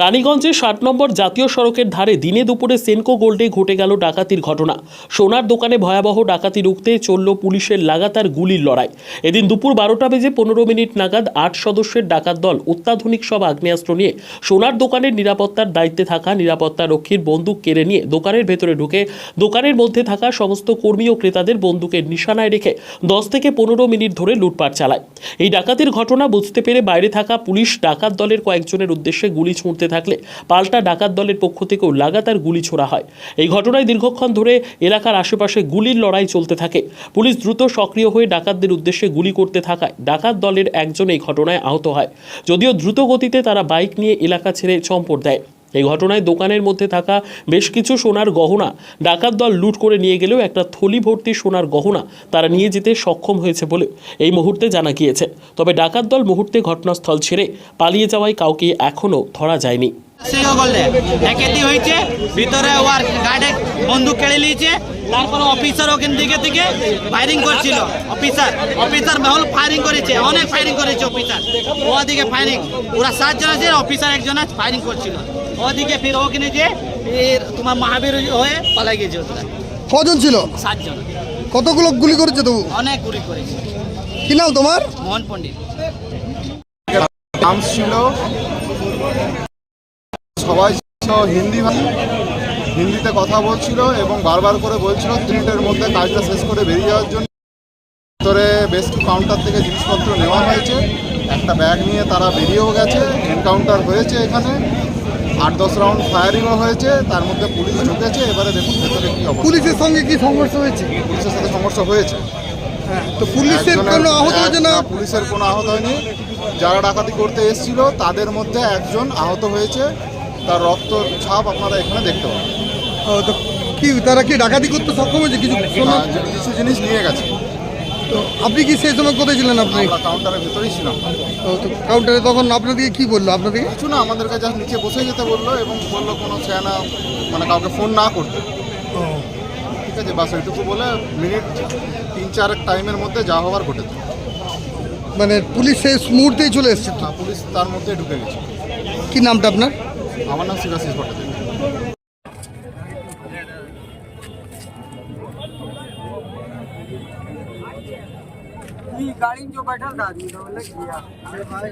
রানীগঞ্জে ষাট নম্বর জাতীয় সড়কের ধারে দিনে দুপুরে সেনকো গোল্ডে ঘটে গেল ডাকাতির ঘটনা। সোনার দোকানে ভয়াবহ ডাকাতি রুখতে চলল পুলিশের লাগাতার গুলির লড়াই। এদিন দুপুর বারোটা বেজে পনেরো মিনিট নাগাদ আট সদস্যের ডাকাত দল অত্যাধুনিক সব আগ্নেয়াস্ত্র নিয়ে সোনার দোকানের নিরাপত্তার দায়িত্বে থাকা নিরাপত্তা রক্ষীর বন্দুক কেড়ে নিয়ে দোকানের ভেতরে ঢুকে দোকানের মধ্যে থাকা সমস্ত কর্মী ও ক্রেতাদের বন্দুকের নিশানায় রেখে দশ থেকে পনেরো মিনিট ধরে লুটপাট চালায়। এই ডাকাতির ঘটনা বুঝতে পেরে বাইরে থাকা পুলিশ ডাকাত দলের কয়েকজনের উদ্দেশ্যে গুলি ছুঁড়তে থাকলে পাল্টা ডাকাত দলের পক্ষ থেকেও লাগাতার গুলি ছোড়া হয়। এই ঘটনায় দীর্ঘক্ষণ ধরে এলাকার আশেপাশে গুলির লড়াই চলতে থাকে। পুলিশ দ্রুত সক্রিয় হয়ে ডাকাতদের উদ্দেশ্যে গুলি করতে থাকায় ডাকাত দলের একজন এই ঘটনায় আহত হয়। যদিও দ্রুত গতিতে তারা বাইক নিয়ে এলাকা ছেড়ে চম্পট দেয়। এই ঘটনায় দোকানের মধ্যে থাকা বেশ কিছু সোনার গহনা ডাকাত দল লুট করে নিয়ে গেলেও একটা থলি ভর্তি সোনার গহনা তারা নিয়ে যেতে সক্ষম হয়েছে বলে এই মুহূর্তে জানা গিয়েছে। তবে ডাকাত দল মুহূর্তে ঘটনাস্থল ছেড়ে পালিয়ে যাওয়ায় কাউকে এখনও ধরা যায়নি। হয়েছে, ভিতরে ওয়ার গার্ডে বন্দুক কেড়ে নিয়েছে। তারপরে অফিসার ওখান দিকে থেকে ফায়ারিং করছিল। অফিসার অফিসার মহল ফায়ারিং করেছে অনেক ফায়ারিং করেছে অফিসার। ওদিকে ফায়ারিং ওরা সাতজন আছে অফিসার একজন আছে ফায়ারিং করছিল। ওদিকে ফির ওখানে যে ফির তোমার মহাবীর হয়ে পালাই গেছে কজন ছিল? সাতজন। কতগুলো গুলি করেছে তবু? অনেক গুলি করেছে। কি নাম তোমার? মোহন পণ্ডিত। নাম ছিল সবাই ছিল হিন্দি ভাষী। হিন্দিতে কথা বলছিল এবং বারবার করে বলছিল মিনিটের মধ্যে কাজটা শেষ করে বেরিয়ে যাওয়ার জন্য। ভিতরে বেশ কিছু কাউন্টার থেকে জিনিসপত্র নেওয়া হয়েছে। একটা ব্যাগ নিয়ে তারা বেরিয়েও গেছে এনকাউন্টার হয়েছে এখানে। আট দশ রাউন্ড ফায়ারিংও হয়েছে তার মধ্যে পুলিশ ঢুকেছে। এবারে দেখুন ভেতরে কি অবস্থা। পুলিশের সঙ্গে কি সংঘর্ষ হয়েছে? পুলিশের সাথে সমস্যা হয়েছে। তো পুলিশের কোনো আহত হয়েছে না পুলিশের কোনো আহত হয়নি। যারা ডাকাতি করতে এসেছিল তাদের মধ্যে একজন আহত হয়েছে। তার রক্ত ছাপ আপনারা এখানে দেখতে পাবেন। তো কি তারা কি ডাকাতি করতে সক্ষম হয়েছে? কিছু কিছু জিনিস নিয়ে গেছে। তো আপনি কি সেই সময় কোথায় ছিলেন আপনি? কাউন্টারের ভেতরেই ছিলাম। তো কাউন্টারে তখন আপনাদেরকে কি বলল? আপনাদেরকে? কিছু না আমাদেরকে জাস্ট নিচে বসে যেতে বলল এবং বলল কোনো চেনা মানে কাউকে ফোন না করতে। ঠিক আছে বাস ওইটুকু বলে মিনিট তিন চারেক টাইমের মধ্যে যা হওয়ার ঘটেছে। মানে পুলিশ শেষ মুহূর্তেই চলে এসছে? না পুলিশ তার মধ্যে ঢুকে গেছে। কি নামটা আপনার? আমার নাম শিবাশিস ভট্টাচার্য गाड़ी में जो बैठल था आदमी तो लग गया अरे भाई